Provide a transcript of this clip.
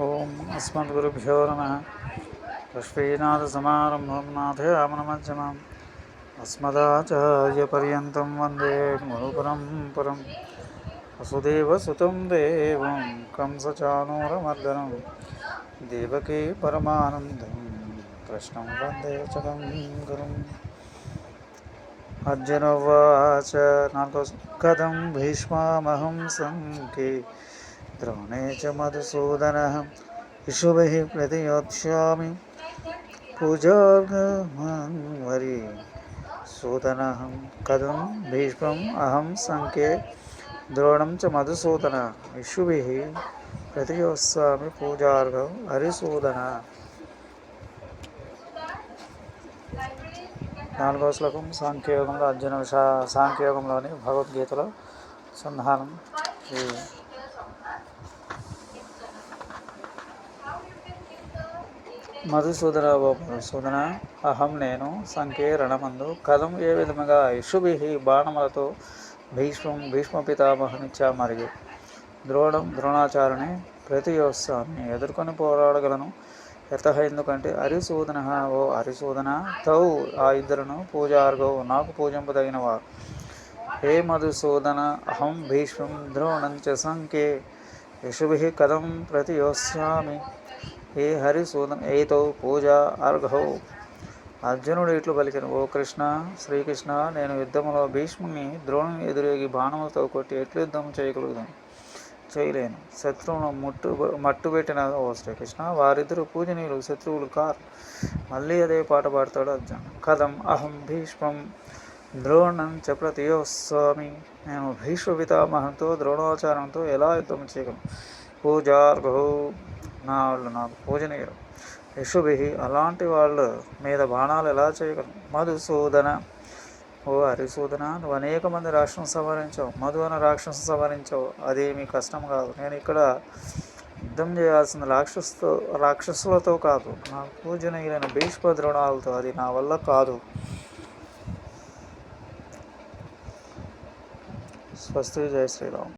ओम अस्मद्गुरुभ्यो नम। लक्ष्मीनाथसमारम्भं नाथयामनमध्यमाम्। अस्मदाचार्यपर्यन्तं वंदे गुरुपरं परं वसुदेवसुतं देवं कंसचानूरमर्दनं देवकी परमानन्दं, कृष्णं वंदे चकं गुरुम् अर्जुनोवाच न कथं भीष्मामहं सङ्के ద్రోణే చ మధుసూదన ఇషుభి ప్రతియోక్ష్యామి పూజార్గమరి సూతనహం కథం భీష్మం అహం సంఖ్యే ద్రోణం చ మధుసూదన ఇషుభి ప్రతియోత్సామి పూజార్గం హరిసూదన నాలుగవ శ్లోకం సాంఖ్యయోగంలో అర్జున విషా సాంఖ్యయోగంలోని భగవద్గీతలో సంధానం మధుసూదన ఓ మధుసూదన అహం నేను సంకీరణమందు కథం ఏ విధముగా యశుభి బాణములతో భీష్మం భీష్మ పితామహనిచ్చా మరియు ద్రోణం ద్రోణాచార్యుని ప్రతియోత్సాన్ని ఎదుర్కొని పోరాడగలను. ఎత ఎందుకంటే హరిసూదన ఓ హరిసూదన తౌ ఆ ఇద్దరును పూజార్గవు నాకు పూజింపదగిన వారు హే మధుసూదన అహం భీష్మం ద్రోణం చ సంకే యశుభి కథం ప్రతియోత్సామి. ఏ హరిసూదన ఏతో పూజ అర్ఘౌ. అర్జునుడు ఇట్లు పలికిన ఓ కృష్ణ శ్రీకృష్ణ నేను యుద్ధములో భీష్ముని ద్రోణుని ఎదురేగి బాణములతో కొట్టి ఎట్లు యుద్ధం చేయగలుగుతాను చేయలేను. శత్రువును ముట్టు మట్టుబెట్టిన ఓ శ్రీకృష్ణ వారిద్దరు పూజనీయులు శత్రువులు కారు. మళ్ళీ అదే పాట పాడతాడు అర్జున్ కథం అహం భీష్మం ద్రోణం చ ప్రతియోస్వామి నేను భీష్మ పితామహంతో ద్రోణాచారంతో ఎలా యుద్ధం చేయగలను? పూజార్ఘౌ నా వాళ్ళు నాకు పూజనీయులు. యశుభి అలాంటి వాళ్ళు మీద బాణాలు ఎలా చేయగలరు మధుసూదన. ఓ హరిసూదన నువ్వు అనేక మంది రాక్షసం సవరించావు మధు అన్న రాక్షసం సవరించావు అదేమీ కష్టం కాదు. నేను ఇక్కడ యుద్ధం చేయాల్సిన రాక్షసుతో రాక్షసులతో కాదు. నా పూజనీయులైన భీష్మ ద్రోణాలతో. అది నా వల్ల కాదు. స్వస్తి. జయ శ్రీరామ్.